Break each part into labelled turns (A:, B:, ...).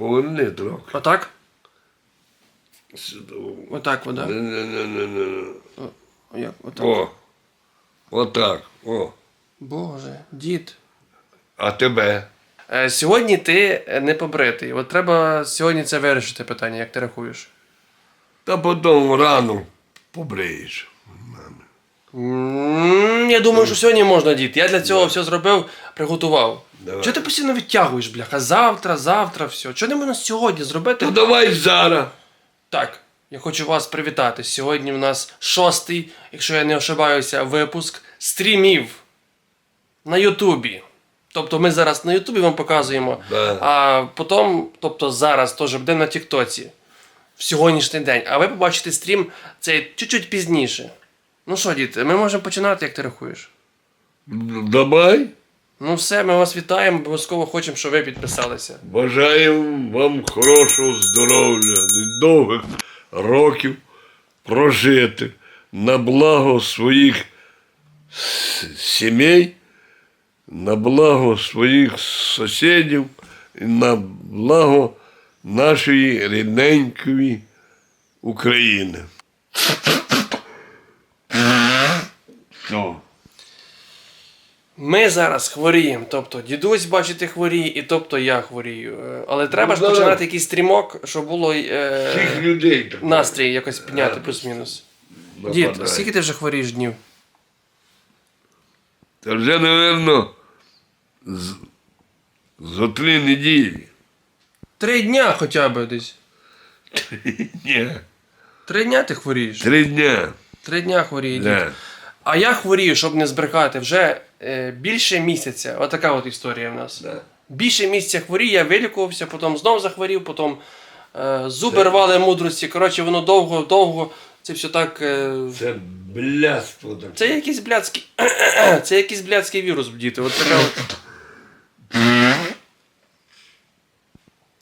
A: Поверни трохи.
B: Отак?
A: Сюди.
B: Отак вода.
A: Не-не-не-не-не.
B: О, як? Отак.
A: О. Отак. О.
B: Боже, дід.
A: А тебе?
B: Е, сьогодні ти не побритий. От треба сьогодні це вирішити питання, як ти рахуєш.
A: Та потім рано побриєш.
B: М, Я думаю, що сьогодні можна, дід. Я для цього все зробив, приготував.
A: Давай.
B: Чого ти постійно відтягуєш, бляха? Завтра, завтра, все. Чого не можна сьогодні зробити?
A: То давай зараз.
B: Так, я хочу вас привітати. Сьогодні в нас шостий, якщо я не ошибаюся, випуск стрімів на Ютубі. Тобто ми зараз на Ютубі вам показуємо,
A: Да.
B: а потім, тобто зараз теж буде на Тіктоці в сьогоднішній день. А ви побачите стрім цей чуть-чуть пізніше. Ну що, діти, ми можемо починати, як ти рахуєш.
A: Давай.
B: Ну все, ми вас вітаємо, обов'язково хочемо, щоб ви підписалися.
A: Бажаю вам хорошого здоров'я, довгих років прожити на благо своїх сімей, на благо своїх сусідів і на благо нашої рідненької України. Все.
B: Ми зараз хворіємо. Тобто дідусь, бачите, хворіє, і тобто я хворію. Е, Але треба ж
A: Ну,
B: починати якийсь стрімок, щоб було е,
A: Всіх людей так
B: настрій якось підняти, плюс-мінус. Дід, скільки ти вже хворієш днів?
A: Та вже, напевно, з, за три неділі.
B: Три дня хоча б десь.
A: Ні.
B: Три дня ти хворієш?
A: Три дня.
B: Три дня хворіє дід.
A: Да.
B: А я хворію, щоб не збрехати, вже е, більше місяця. Отака от історія в нас.
A: Да.
B: Більше місяця хворію, я вилікувався, потім знов захворів, потім е, зуби рвали мудрості. Коротше, воно довго, довго. Це все так. Е,
A: Це бляство таке.
B: Це якийсь блядський. Це якийсь блядський вірус, діти. От така от.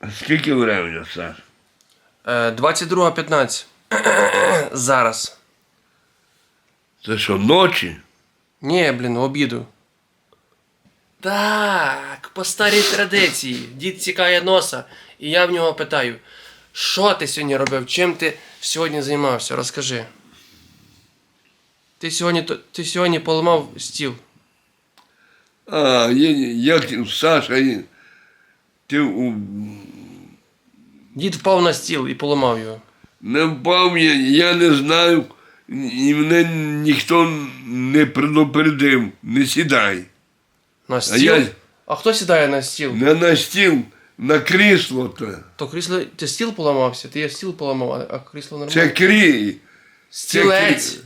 A: А скільки времени, Саш?
B: Е, 22.15. Зараз.
A: Це що, ночі?
B: Ні, блін, обіду. Так, по старій традиції. Дід цікає носа, і я в нього питаю: що ти сьогодні робив? Чим ти сьогодні займався? Розкажи. Ти сьогодні, ти сьогодні поламав стіл.
A: А, я, як Саша, я- ти у,
B: Дід впав на стіл і поламав його.
A: не впав, я, я не знаю, і мене ніхто не предупредив, не сідай.
B: На
A: А
B: стіл?
A: я
B: А хто сідає на стіл?
A: не на стіл, на крісло. то.
B: То крісло. Ти стіл поламався, ти я стіл поламав, а- а крісло нормально.
A: Це крі.
B: Стілець.
A: крі-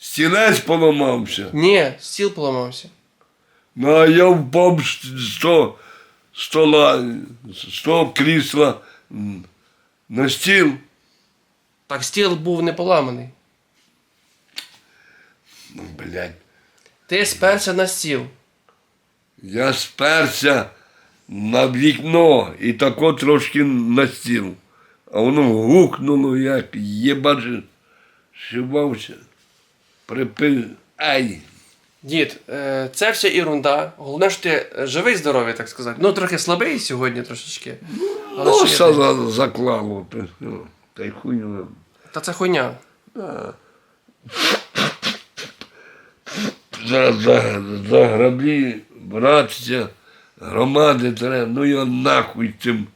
A: Стілець поламався.
B: Ні, стіл поламався.
A: Ну, а я впав того стола, з того крісла на стіл.
B: Так стіл був не поламаний.
A: Ну, блядь.
B: Ти сперся на стіл.
A: Я сперся на вікно і тако трошки на стіл. А воно гукнуло, як єбаже, шивався. Припив. Ай!
B: Дід, е, це вся ерунда. Головне, що ти живий, здоровий, так сказати. Ну, трохи слабий сьогодні трошечки. Але що
A: Носа
B: є?
A: за- заклало. Та, ну, й хуйня.
B: Та це хуйня.
A: За, за, за граблі братця, громади треба, ну його нахуй цим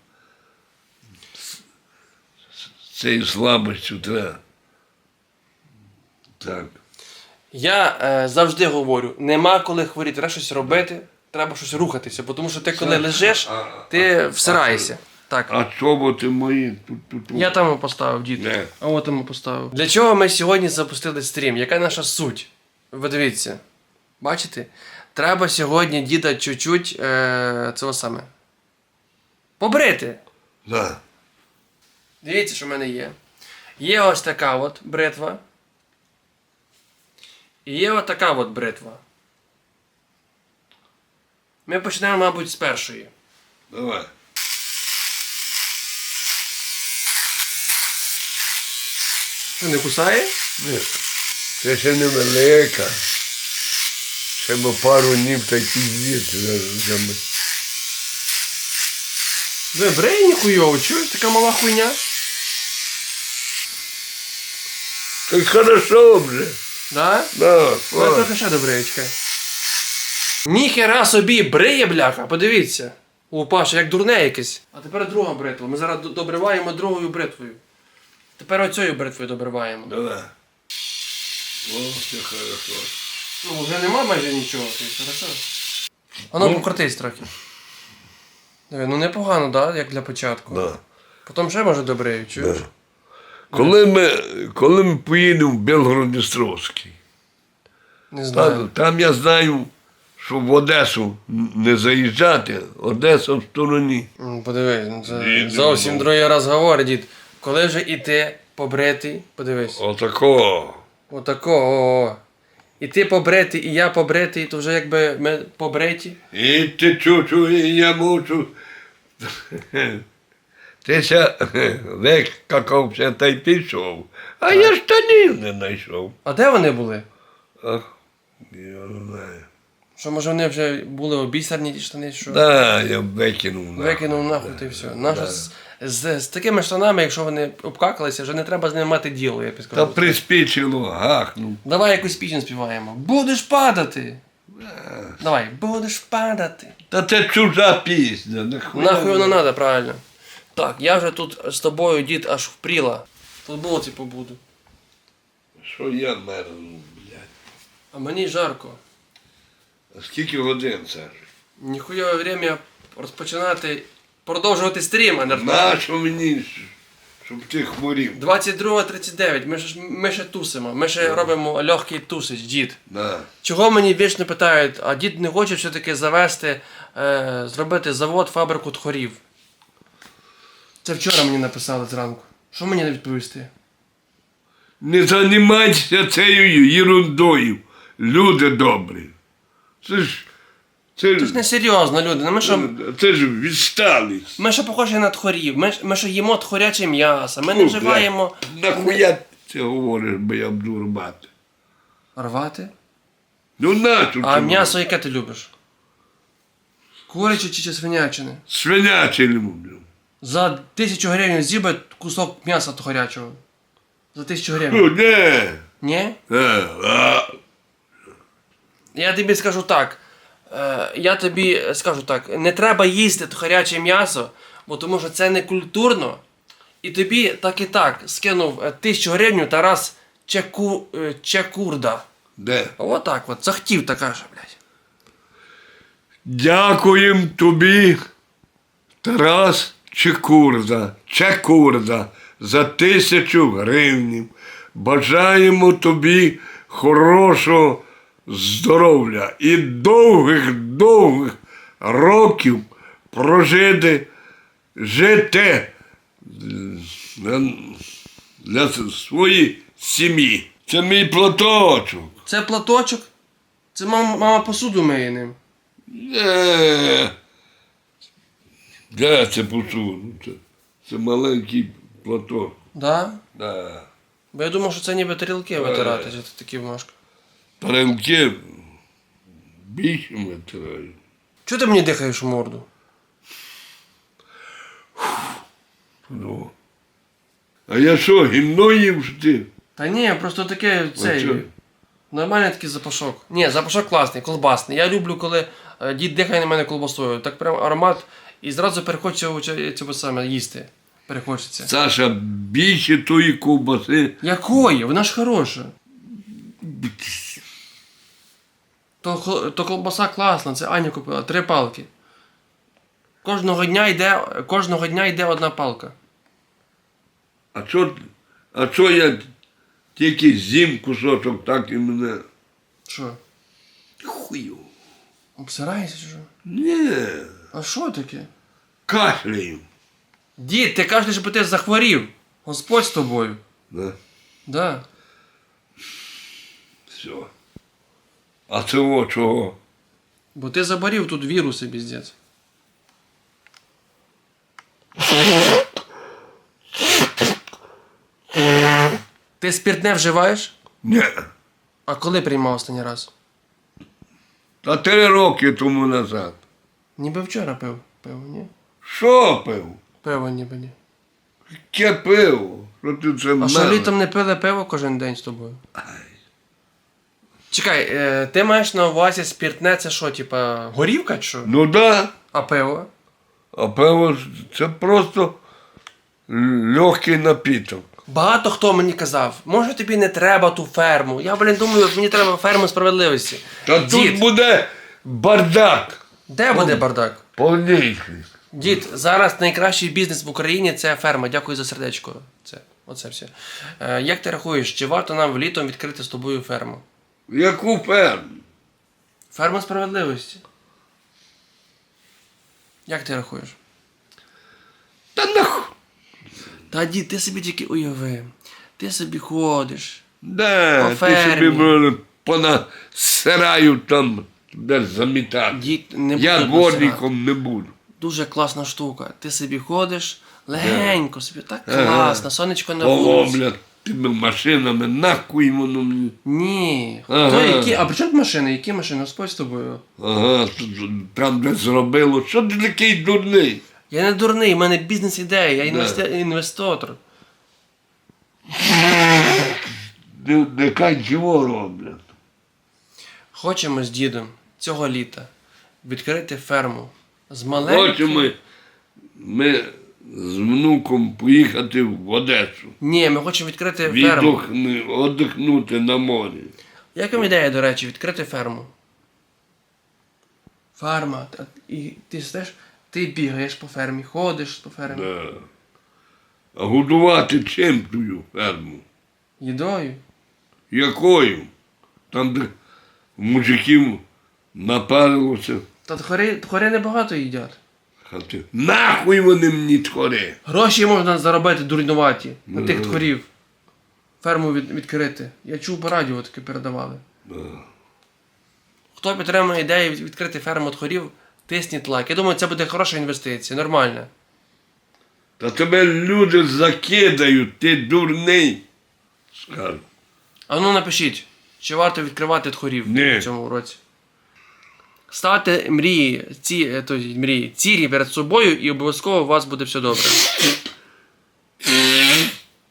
A: цією слабостю треба. Так.
B: Я е, завжди говорю: нема коли хворіти, треба щось робити, треба щось рухатися, бо тому що ти коли лежиш, ти всираєшся. Так.
A: А чоботи мої тут тут. тут.
B: Я там поставив, дід.
A: Не.
B: А от там поставив. Для чого ми сьогодні запустили стрім? Яка наша суть? Ви дивіться. Бачите? Треба сьогодні діда чуть-чуть е, цього саме. Побрити.
A: Да.
B: Дивіться, що в мене є. Є ось така от бритва. І є ось така от бритва. Ми почнемо, мабуть, з першої.
A: Давай.
B: Що, не кусає?
A: Ні. Це ще невелика. Ще б пару днів та й вже ми.
B: Ви брей ніхуйово, чуєш, така мала хуйня?
A: Так хорошо вже.
B: Да?
A: Да,
B: Ну, трохи ще добре, чекай. Ніхера собі бриє, бляха, подивіться. О, Паша, як дурне якесь. А тепер друга бритва. Ми зараз добриваємо другою бритвою. Тепер оцею бритвою добриваємо.
A: Давай. О, це хорошо.
B: Ну, вже нема майже нічого, то есть, хорошо. А ну покрутись трохи. Диви, ну непогано, да, як для початку.
A: Да.
B: Потім ще може добрею, чуєш?
A: Да. Коли ми, коли ми поїдемо в Белгород-Дністровський,
B: Не знаю.
A: там, там я знаю, що в Одесу не заїжджати, Одеса в стороні.
B: М, Подивись, ну це
A: Ні,
B: зовсім
A: ну.
B: другий розговор, дід. Коли вже іти побритий, подивись.
A: Отако.
B: Отако, о, о. І ти побритий, і я побритий, то вже якби ми побриті.
A: І ти чучу, і я мучу. Ти ще викакався та й пішов. А я штанів не знайшов.
B: А де вони були?
A: Ах, я не знаю.
B: Що може вони вже були обісерні ті штани, що
A: Да, я викинув. нахуй.
B: викинув нахуй й все. Наша з, з, з такими штанами, якщо вони обкакалися, вже не треба з ними мати діло, я б
A: Та приспічило, гахнув.
B: Давай якусь пісню співаємо. Будеш падати. Давай, будеш падати.
A: Та це чужа пісня. Нахуй,
B: Нахуй воно надо, правильно. Так, я вже тут з тобою, дід, аж впріла. Футболці побуду.
A: Що я мерзну, блядь.
B: А мені жарко.
A: А скільки годин, Саш?
B: Ніхуйове время розпочинати, продовжувати стрім, а не
A: Нащо мені, щоб ти хворів?
B: 22.39, ми ж ми ще тусимо, ми ще робимо легкий тусич, дід.
A: Да.
B: Чого мені вічно питають, а дід не хоче все-таки завести, е, зробити завод, фабрику тхорів. Це вчора мені написали зранку. Що мені не відповісти?
A: Не займайтеся цією ерундою. Люди добрі. Це ж. Це,
B: Це ж не серйозно, люди. Ну ми що,
A: це ж відстали.
B: ми що похожі на тхорів, ми, ж- ми що їмо тхоряче м'ясо, ми не
A: Фу,
B: вживаємо.
A: блядь, Нахуя ти говориш, бо я буду рвати?
B: Рвати?
A: Ну нащо
B: А
A: ти
B: м'ясо яке ти любиш? Куряче чи, чи свинячине?
A: Свиняче люблю.
B: За тисячу гривень з'їбе кусок м'яса тхорячого. За тисячу
A: Ну,
B: гривень.
A: не.
B: Ні?
A: Е, а,
B: Я тобі скажу так. Е, я тобі скажу так, не треба їсти тхоряче м'ясо, бо тому що це не культурно. І тобі так і так скинув е, тисячу гривень Тарас Чеку, е, Чекурда.
A: де?
B: Отак от, захтів та каже, блядь.
A: Дякуємо тобі, Тарас Чекурда, Чекурда, за тисячу гривнів. Бажаємо тобі хорошого здоров'я і довгих, довгих років прожити, жити для, для своєї сім'ї. Це мій платочок.
B: Це платочок. Це мама, мама посуду миє ним.
A: Е, Де це посуду? Це, це маленький платок.
B: Да?
A: Да.
B: Бо я думав, що це ніби тарілки витирати, що це такі вмашки.
A: Тарелки більше витирають.
B: Чого ти мені дихаєш у морду?
A: Ну. А я що, гімно їв що ти?
B: Та ні, просто таке цей.
A: чо?
B: Нормальний такий запашок. Ні, запашок класний, колбасний. Я люблю, коли е, дід дихає на мене колбасою. Так прям аромат і зразу перехочеться це- цього саме їсти. Перехочеться.
A: Саша, більше тої ковбаси.
B: Якої? Вона ж хороша. То, то колбаса класна, це Аня купила, три палки. Кожного дня йде, кожного дня йде одна палка.
A: А що, а що я тільки з'їм кусочок, так і мене.
B: Що?
A: Хую.
B: Обсираєшся що?
A: Ні,
B: А що таке?
A: кашляю.
B: Дід, ти кажеш, бо ти захворів. Господь з тобою.
A: Да.
B: Да.
A: Все. А цього чого?
B: Бо ти заборів тут віруси, піздець. Ти спиртне вживаєш?
A: Ні.
B: А коли приймав останній раз?
A: Та три роки тому назад.
B: Ніби вчора пив. Пив, ні?
A: Що пиво?
B: Пиво ніби ні.
A: Яке пиво? Що ти це
B: А що літом не пили пиво кожен день з тобою? Чекай, е, ти маєш на увазі спіртне, це що, типа горівка чи що?
A: Ну да.
B: А пиво?
A: А пиво це просто легкий напіток.
B: Багато хто мені казав, може тобі не треба ту ферму. Я, блін, думаю, мені треба ферму справедливості.
A: Та
B: Дід,
A: тут буде бардак.
B: де буде бардак?
A: Повніший.
B: Дід, зараз найкращий бізнес в Україні це ферма. Дякую за сердечко. Це, оце все. Е, як ти рахуєш, чи варто нам літом відкрити з тобою ферму?
A: Яку ферму?
B: Ферма справедливості. Як ти рахуєш?
A: Та нахуй.
B: Та дід, ти собі тільки уяви. Ти собі ходиш.
A: Да,
B: По
A: ти
B: фермі.
A: собі може, понасираю там, де замітати.
B: Дід не
A: Я
B: буде
A: дворником не буду.
B: Дуже класна штука. Ти собі ходиш легенько, собі так класно, сонечко на вулиці.
A: Тими машинами, нахуй воно мені.
B: Ні.
A: Ага.
B: То які, а при чому машини? Які машини? Господь з тобою.
A: Ага, там де зробило. Що ти такий дурний?
B: Я не дурний, в мене бізнес-ідея, я
A: Да.
B: інвестор.
A: Не- Нехай чого роблять.
B: Хочемо з дідом цього літа відкрити ферму з маленьким.
A: Хочемо ми з внуком поїхати в Одесу.
B: Ні, ми хочемо відкрити ферму.
A: Віддохни, одихнути на морі.
B: Як вам ідея, до речі, відкрити ферму? Ферма. та- І ти знаєш, ти бігаєш по фермі, ходиш по фермі.
A: Да. А годувати чим тую ферму?
B: Їдою.
A: Якою? Там, де мужиків напарилося.
B: Та тхори, тхори небагато їдять.
A: Хати. Нахуй вони мені тхори.
B: Гроші можна заробити дурнуваті на
A: Ну,
B: тих тхорів. Ферму від, відкрити. Я чув по радіо таке передавали.
A: Да.
B: Хто підтримує ідею відкрити ферму тхорів, тисніть лайк. Я думаю, це буде хороша інвестиція, нормальна.
A: Та тебе люди закидають, ти дурний. Скажу.
B: А ну напишіть, чи варто відкривати тхорів
A: Ні.
B: в цьому році. Ставте мрії, ці, е, то, мрії, цілі перед собою і обов'язково у вас буде все добре.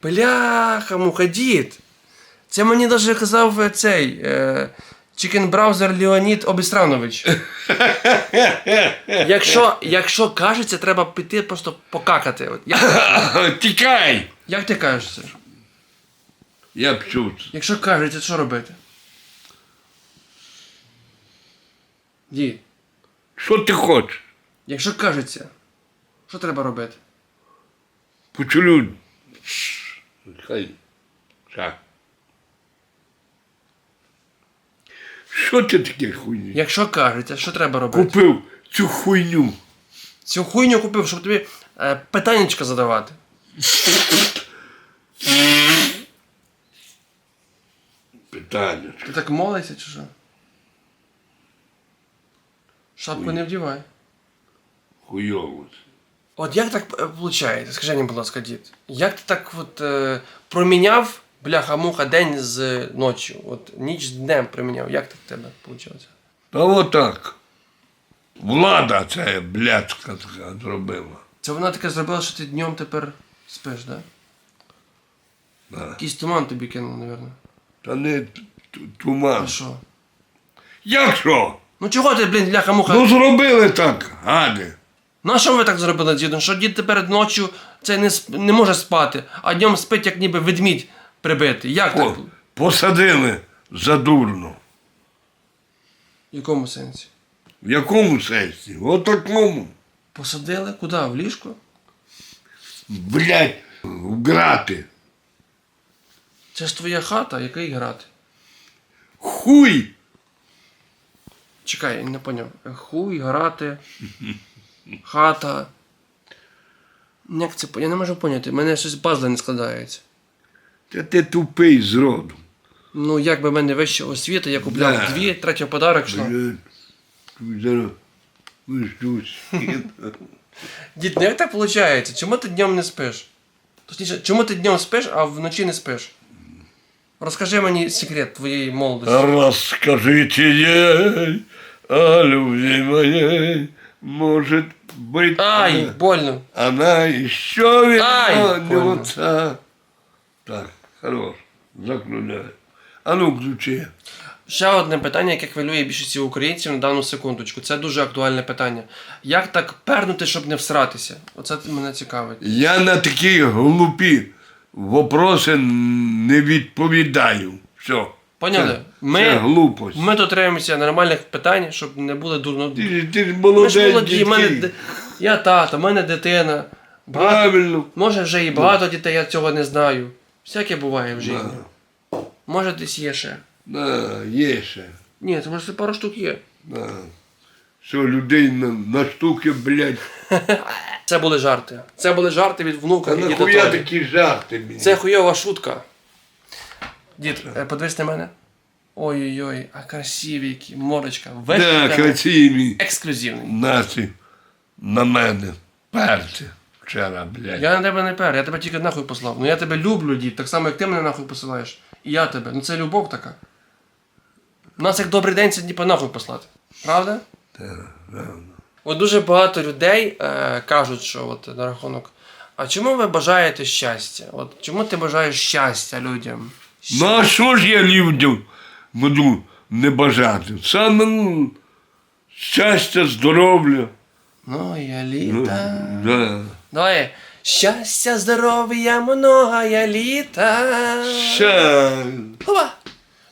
B: Бляха, муха, дід. Це мені навіть казав е, цей е, Browser Леонід Обістранович. якщо, якщо кажеться, треба піти просто покакати. От, як,
A: Тікай!
B: як ти кажеш це?
A: Я б чув.
B: Якщо кажеться, що робити? Дід.
A: Що ти хочеш?
B: Якщо кажеться, що треба робити?
A: Почулю. Хай. Так. Що ти таке хуйні?
B: Якщо кажеться, що треба робити?
A: Купив цю хуйню.
B: Цю хуйню купив, щоб тобі е, питаннячка задавати.
A: Питання.
B: Ти так молишся чи що? Шапку не вдівай.
A: Хуйово.
B: От як так виходить? Скажи мені, будь ласка, дід. Як ти так от е, проміняв бляха-муха день з ночі? От ніч з днем проміняв. Як так в тебе вийшло?
A: Та отак. Влада це блядська така зробила.
B: Це вона таке зробила, що ти днем тепер спиш, так? Да?
A: Да.
B: Якийсь туман тобі кинув, мабуть.
A: Та не т- т-
B: А
A: туман.
B: що?
A: Як що?
B: Ну чого ти, блін, бляха-муха?
A: Ну зробили так, гади.
B: Ну а що ви так зробили з дідом? Що дід тепер ночі це не, сп- не може спати, а днем спить, як ніби ведмідь прибитий. Як так?
A: По- посадили задурно.
B: В якому сенсі?
A: В якому сенсі? В отакому.
B: Посадили? Куди? В ліжко?
A: Блядь, грати.
B: Це ж твоя хата, який грати?
A: Хуй!
B: Чекай, я не поняв. Хуй, грати, хата. Як це? Я не можу поняти, мене щось пазли не складається.
A: Та ти тупий зроду.
B: Ну, як би в мене вища освіта, я купляв
A: Да.
B: дві, третя подарок
A: Зараз виждусь.
B: Дід, ну як так виходить? Чому ти днем не спиш? Точніше, чому ти днем спиш, а вночі не спиш? Розкажи мені секрет твоєї молодості.
A: Расскажите ей о любви моей, может быть.
B: Ай, больно.
A: Она еще вернется. Так, хорош. Закругляю. А ну, ключи.
B: Ще одне питання, яке хвилює більшості українців на дану секундочку. Це дуже актуальне питання. Як так пернути, щоб не всратися? Оце мене цікавить.
A: Я на такі глупі вопроси не відповідаю. Все.
B: Поняли? Ми-
A: це глупость.
B: Ми дотримуємося нормальних питань, щоб не було дурно.
A: Ти, ж- ти ж
B: Ми ж
A: молодець
B: молоді, в мене я тата, в мене дитина. Багато...
A: Правильно.
B: Може вже і багато дітей, я цього не знаю. Всяке буває в житті.
A: Да.
B: Може десь є ще.
A: Да, є ще.
B: Ні, це може пару штук є.
A: Да. Що людей на, на штуки, блядь.
B: Це були жарти. Це були жарти від внука
A: А
B: і
A: нахуя такі жарти мені?
B: Це хуйова шутка. Дід, е, подивись на мене. Ой-ой-ой, а красиві які, морочка.
A: Да, красиві
B: Ексклюзивний.
A: наші на мене перці вчора, блядь.
B: Я на тебе не пер, я тебе тільки нахуй послав. Ну я тебе люблю, дід, так само, як ти мене нахуй посилаєш. І я тебе. Ну це любов така. У нас як добрий день це типу нахуй послати. Правда? От дуже багато людей е, кажуть, що от на рахунок. А чому ви бажаєте щастя? От чому ти бажаєш щастя людям?
A: Ну а що ж я людям буду не бажати? Саме ну, щастя, здоров'я.
B: Ну, я
A: Ну, да.
B: Давай. Щастя, здоров'я, многая літа.
A: Ща.
B: Опа!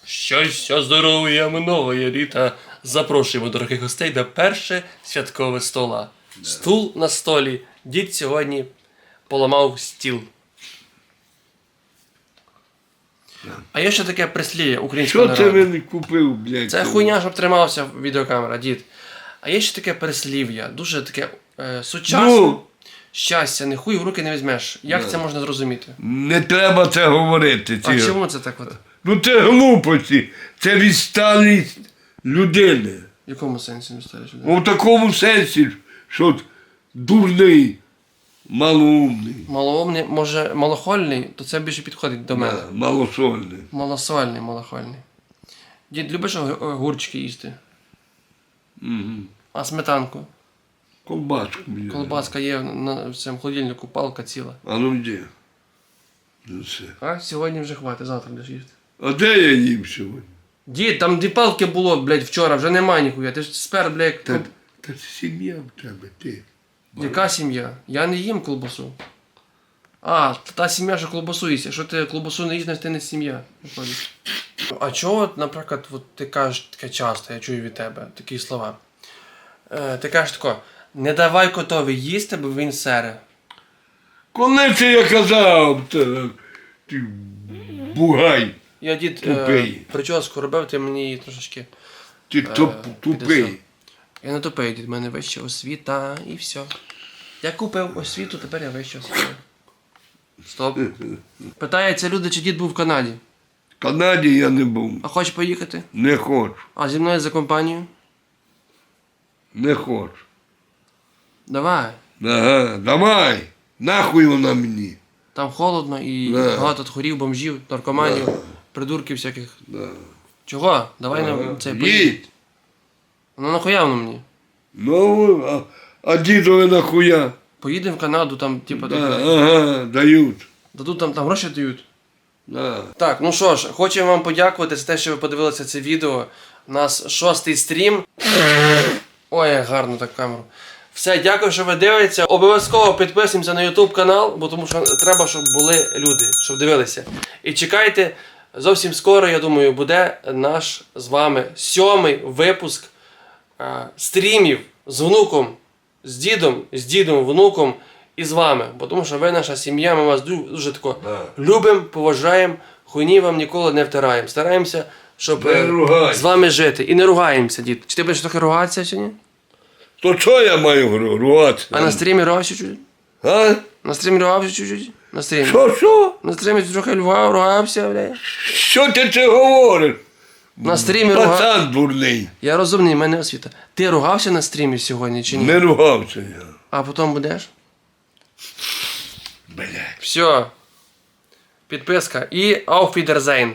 B: Щастя, здоров'я, многое літа. Запрошуємо дорогих гостей на перше святкове стола. Стул на столі. Дід сьогодні поламав стіл. А є ще таке прислів'я українського
A: Що це
B: народу.
A: він купив, блядь?
B: Це хуйня, щоб тримався відеокамера, дід. А є ще таке переслів'я, дуже таке е, сучасне.
A: Ну,
B: Щастя, не хуй в руки не візьмеш. Як це можна зрозуміти?
A: не треба це говорити.
B: А чому це так от?
A: Ну це глупості, це відсталість людини.
B: В якому сенсі не ставиш?
A: У такому сенсі, що дурний, малоумний,
B: Малоумний, може малохольний, то це більше підходить до мене.
A: да, малосольний.
B: Малосольний, малохольний. Дід, любиш ог- огурчики їсти?
A: Мгм.
B: А сметанку?
A: Колбаску мені.
B: Колбаска є на в цьому холодильнику, палка ціла.
A: А ну де? Ну все.
B: А сьогодні вже хватить, завтра будеш їсти.
A: А де я їм сьогодні?
B: Дід, там дві палки було, блядь, вчора, вже немає ніхуя. Ти ж спер, блядь,
A: Та, та сім'я в тебе, ти.
B: Яка сім'я? Я не їм колбасу. А, та сім'я, що колбасу їсть. Якщо ти колбасу не їсть, ти не сім'я. виходить. А чого, наприклад, от ти кажеш таке часто, я чую від тебе такі слова. Е, ти кажеш тако, не давай котові їсти, бо він сере.
A: Коли це я казав, та, ти бугай,
B: Я дід е,
A: Тупий.
B: прическу робив, ти мені її трошечки.
A: ти туп,
B: Е,
A: тупий.
B: Я не тупий, дід, в мене вища освіта і все. Я купив освіту, тепер я вища освіта. Стоп. Питаються люди, чи дід був в Канаді.
A: В Канаді я не був.
B: А хоче поїхати?
A: Не хочу.
B: А зі мною за компанію?
A: Не хочу.
B: Давай.
A: Ага, давай. Нахуй вона мені.
B: Там холодно і
A: Да.
B: багато тхорів, бомжів, наркоманів, придурків всяких.
A: Да.
B: Чого? Давай на це поїдемо.
A: Їдь.
B: Ну нахуя воно мені?
A: Ну, а, а дідове нахуя?
B: Поїдемо в Канаду, там, типу,
A: Да, ага, дають.
B: дадуть там, там гроші дають.
A: Да.
B: Так, ну що ж, хочемо вам подякувати за те, що ви подивилися це відео. У нас шостий стрім. Ой, як гарно так камеру. Все, дякую, що ви дивитеся. Обов'язково підписуємося на YouTube канал, бо тому що треба, щоб були люди, щоб дивилися. І чекайте, зовсім скоро, я думаю, буде наш з вами сьомий випуск стрімів з внуком, з дідом, з дідом, внуком і з вами. Бо тому що ви наша сім'я, ми вас дуже тако любимо, поважаємо, хуйні вам ніколи не втираємо. Стараємося, щоб
A: Не
B: е,
A: ругай.
B: з вами жити. І не ругаємося, дід. Чи ти будеш трохи ругатися сьогодні?
A: То що я маю ругатися?
B: А на стрімі ругався чуть-чуть?
A: А?
B: На стрімі ругався чуть-чуть? На стрімі.
A: Що, що?
B: На стрімі трохи ругав, ругався, бля.
A: Що ти це говориш?
B: На стрімі ругався.
A: Пацан дурний.
B: Я розумний, в мене освіта. Ти ругався на стрімі сьогодні чи ні?
A: Не ругався я.
B: А потім будеш?
A: Блядь.
B: Все. Підписка і auf Wiedersehen.